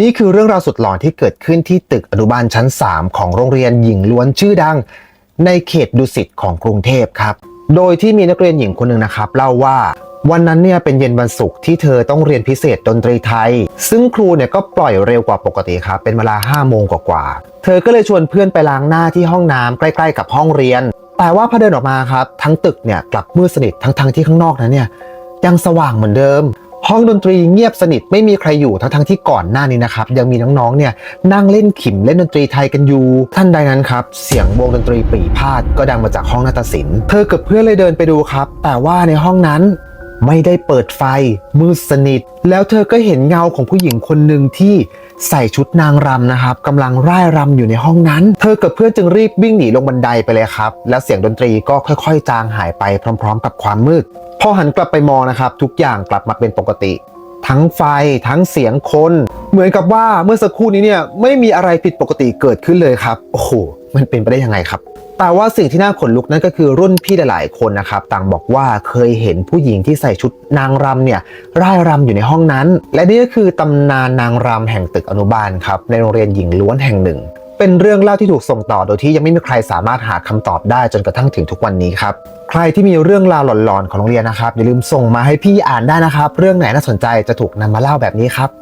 นี่คือเรื่องราวสุดหลอนที่เกิดขึ้นที่ตึกอนุบาลชั้น 3 ของโรงเรียนหญิงล้วนชื่อดัง ในเขตดุสิตของกรุงเทพครับ โดยที่มีนักเรียนหญิงคนหนึ่งนะครับ เล่าว่าวันนั้นเนี่ยเป็นเย็นวันศุกร์ที่เธอต้องเรียนพิเศษดนตรีไทย ซึ่งครูเนี่ยก็ปล่อยเร็วกว่าปกติครับ เป็นเวลา5โมงกว่าๆเธอก็เลยชวนเพื่อนไปล้างหน้าที่ห้องน้ำใกล้ ๆ กับห้องเรียน แต่ว่าพอเดินออกมาครับ ทั้งตึกเนี่ยกลับมืดสนิททั้งๆที่ข้างนอกนั้นเนี่ยยังสว่างเหมือนเดิม ห้องดนตรีเงียบสนิทไม่มีใครอยู่ทั้งทั้งที่ก่อนหน้านี้นะครับยังมีน้องๆเนี่ยนั่งเล่นขิมเล่นดนตรีไทยกันอยู่ท่านใดนั้นครับเสียงวงดนตรีปรีพาดก็ดังมาจากห้องนาฏศิลป์เธอกับเพื่อนเลยเดินไปดูครับ แต่ว่าในห้องนั้นไม่ได้เปิดไฟมืดสนิท แล้วเธอก็เห็นเงาของผู้หญิงคนหนึ่งที่ใส่ชุดนางรำนะครับกำลังร่ายรำอยู่ในห้องนั้น เธอกับเพื่อนจึงรีบวิ่งหนีลงบันไดไปเลยครับ แล้วเสียงดนตรีก็ค่อยๆ จางหายไปพร้อม ๆ กับความมืด พอหันกลับไปมองนะครับ ทุกอย่างกลับมาเป็นปกติ ทั้งไฟทั้งเสียงคน เหมือนกับว่าเมื่อสักครู่นี้เนี่ยไม่มีอะไรผิดปกติเกิดขึ้นเลยครับ โอ้โห มันเป็นไปได้ยังไงครับ แต่ว่าสิ่งที่น่าขนลุกนั่นก็คือรุ่นพี่หลาย ๆ คนนะครับต่างบอกว่าเคยเห็นผู้หญิงที่ใส่ชุดนางรำเนี่ยร่ายรำอยู่ในห้องนั้น และนี่ก็คือตำนานนางรำแห่งตึกอนุบาลครับในโรงเรียนหญิงล้วนแห่งหนึ่ง เป็นเรื่องเล่าที่ถูกส่งต่อโดยที่ยังไม่มีใครสามารถหาคำตอบได้จนกระทั่งถึงทุกวันนี้ครับใครที่มีเรื่องราวหลอนๆของโรงเรียนนะครับอย่าลืมส่งมาให้พี่อ่านได้นะครับ เรื่องไหนน่าสนใจจะถูกนำมาเล่าแบบนี้ครับ